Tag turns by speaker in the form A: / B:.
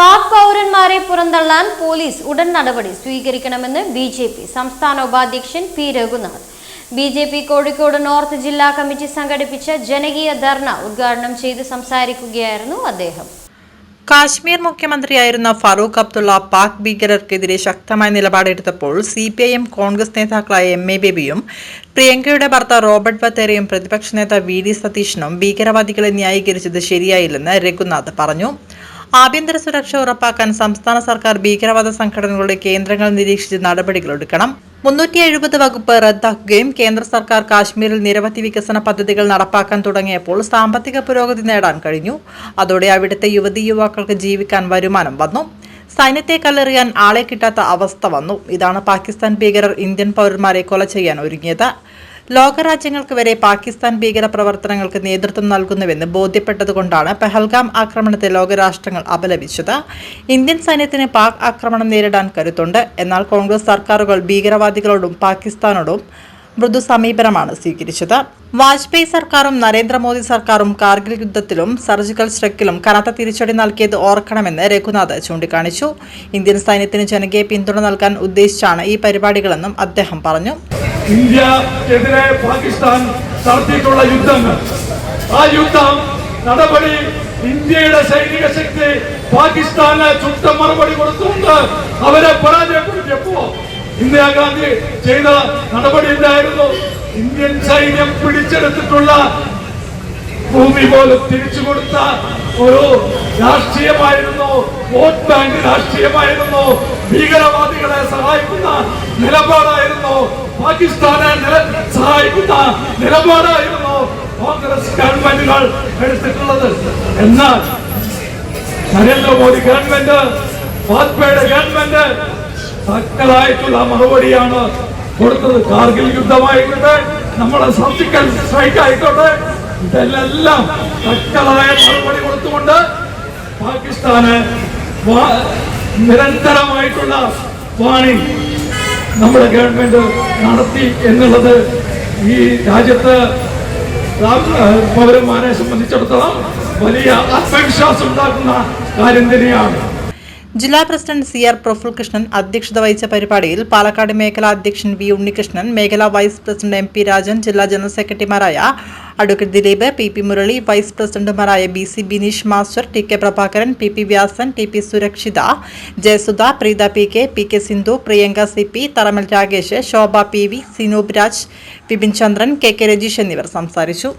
A: പാക് പൗരന്മാരെ പുറന്തള്ളാൻ പോലീസ് ഉടൻ നടപടി സ്വീകരിക്കണമെന്ന് ബി ജെ പി സംസ്ഥാന ഉപാധ്യക്ഷൻ P Raghunath. B J P Kozhikode north ജില്ലാ കമ്മിറ്റി സംഘടിപ്പിച്ച ജനകീയ ധർണ ഉദ്ഘാടനം ചെയ്ത് സംസാരിക്കുകയായിരുന്നു അദ്ദേഹം.
B: കാശ്മീർ മുഖ്യമന്ത്രിയായിരുന്ന ഫറൂഖ് അബ്ദുള്ള പാക് ഭീകരർക്കെതിരെ ശക്തമായ നിലപാടെടുത്തപ്പോൾ C P I M Congress നേതാക്കളായ എം എ ബേബിയും പ്രിയങ്കയുടെ ഭർത്താവ് റോബർട്ട് വത്തേരയും പ്രതിപക്ഷ നേതാവ് വി ഡി സതീഷിനും ഭീകരവാദികളെ ന്യായീകരിച്ചത് ശരിയായില്ലെന്ന് രഘുനാഥ് പറഞ്ഞു. ആഭ്യന്തര സുരക്ഷ ഉറപ്പാക്കാൻ സംസ്ഥാന സർക്കാർ ഭീകരവാദ സംഘടനകളുടെ കേന്ദ്രങ്ങൾ നിരീക്ഷിച്ച് നടപടികളെടുക്കണം മുന്നൂറ്റി എഴുപത് വകുപ്പ് റദ്ദാക്കുകയും കേന്ദ്ര സർക്കാർ കാശ്മീരിൽ നിരവധി വികസന പദ്ധതികൾ നടപ്പാക്കാൻ തുടങ്ങിയപ്പോൾ സാമ്പത്തിക പുരോഗതി നേടാൻ കഴിഞ്ഞു. അതോടെ അവിടുത്തെ യുവതി യുവാക്കൾക്ക് ജീവിക്കാൻ വരുമാനം വന്നു. സൈന്യത്തെ കല്ലെറിയാൻ ആളെ കിട്ടാത്ത അവസ്ഥ വന്നു. ഇതാണ് പാകിസ്ഥാൻ ഭീകരർ ഇന്ത്യൻ പൗരന്മാരെ കൊല ചെയ്യാൻ ഒരുങ്ങിയത്. ലോകരാജ്യങ്ങൾക്ക് വരെ പാകിസ്ഥാൻ ഭീകര പ്രവർത്തനങ്ങൾക്ക് നേതൃത്വം നൽകുന്നുവെന്ന് ബോധ്യപ്പെട്ടതുകൊണ്ടാണ് പെഹൽഗാം ആക്രമണത്തെ ലോകരാഷ്ട്രങ്ങൾ അപലപിച്ചത്. ഇന്ത്യൻ സൈന്യത്തിന് പാക് ആക്രമണം നേരിടാൻ കരുത്തുണ്ട്. എന്നാൽ കോൺഗ്രസ് സർക്കാരുകൾ ഭീകരവാദികളോടും പാകിസ്ഥാനോടും മൃദു സമീപനമാണ് സ്വീകരിച്ചത്. വാജ്പേയി സർക്കാരും നരേന്ദ്രമോദി സർക്കാരും കാർഗിൽ യുദ്ധത്തിലും സർജിക്കൽ സ്ട്രൈക്കിലും കനത്ത തിരിച്ചടി നൽകിയത് ഓർക്കണമെന്ന് രഘുനാഥ് ചൂണ്ടിക്കാണിച്ചു. ഇന്ത്യൻ സൈന്യത്തിന് ജനകീയ പിന്തുണ നൽകാൻ ഉദ്ദേശിച്ചാണ് ഈ പരിപാടികളെന്നും അദ്ദേഹം പറഞ്ഞു.
C: ഇന്ത്യക്കെതിരെ പാകിസ്ഥാൻ നടത്തിയിട്ടുള്ള യുദ്ധങ്ങൾ ആ യുദ്ധം നടപടി ഇന്ത്യയുടെ സൈനിക ശക്തി പാകിസ്ഥാന് ചുട്ട മറുപടി കൊടുത്തുകൊണ്ട് അവരെ പരാജയപ്പെടുത്തിയപ്പോ ഇന്ദിരാഗാന്ധി ചെയ്ത നടപടി എന്തായിരുന്നു? ഇന്ത്യൻ സൈന്യം പിടിച്ചെടുത്തിട്ടുള്ള ഭൂമി പോലും തിരിച്ചു കൊടുത്ത ഒരു രാഷ്ട്രീയമായിരുന്നു. Vote bank രാഷ്ട്രീയമായിരുന്നു. ഭീകരവാദികളെ സഹായിക്കുന്ന നിലപാടായിരുന്നു പാകിസ്ഥാനെ സഹായിക്കുന്ന നിലപാടായിരുന്നു കോൺഗ്രസ് ഗവൺമെന്റുകൾ എടുത്തിട്ടുള്ളത്. എന്നാൽ നരേന്ദ്രമോദി ഗവൺമെന്റ് വാജ്പേയിയുടെ ഗവൺമെന്റ് തക്കതായിട്ടുള്ള മറുപടിയാണ് കൊടുത്തത്. കാർഗിൽ യുദ്ധമായിക്കോട്ടെ നമ്മളെ സർജിക്കൽ സ്ട്രൈക്ക് ആയിക്കോട്ടെ ഇതെല്ലാം തക്കതായ മറുപടി കൊടുത്തുകൊണ്ട് പാകിസ്ഥാന് നിരന്തരമായിട്ടുള്ള വാണി നമ്മുടെ ഗവൺമെന്റ് നടത്തി എന്നുള്ളത് ഈ രാജ്യത്ത് പൗരന്മാരെ സംബന്ധിച്ചിടത്തോളം വലിയ ആത്മവിശ്വാസം ഉണ്ടാക്കുന്ന കാര്യം തന്നെയാണ്.
B: ജില്ലാ president C R Praful Krishnan അധ്യക്ഷത വഹിച്ച പരിപാടിയിൽ പാലക്കാട് മേഖലാ അധ്യക്ഷൻ വി ഉണ്ണികൃഷ്ണൻ മേഖലാ vice president M P Rajan ജില്ലാ ജനറൽ സെക്രട്ടറിമാരായ advocate Dileep P P Murali vice പ്രസിഡന്റുമാരായ B C Bineesh master T K Prabhakaran P P Vyasan T P Surakshitha Jayasudha Preetha P K P K Sindhu Priyanka C P Tharamal Rakesh Shobha P V Sinoob Raj Vipin Chandran K K Rajeesh എന്നിവർ സംസാരിച്ചു.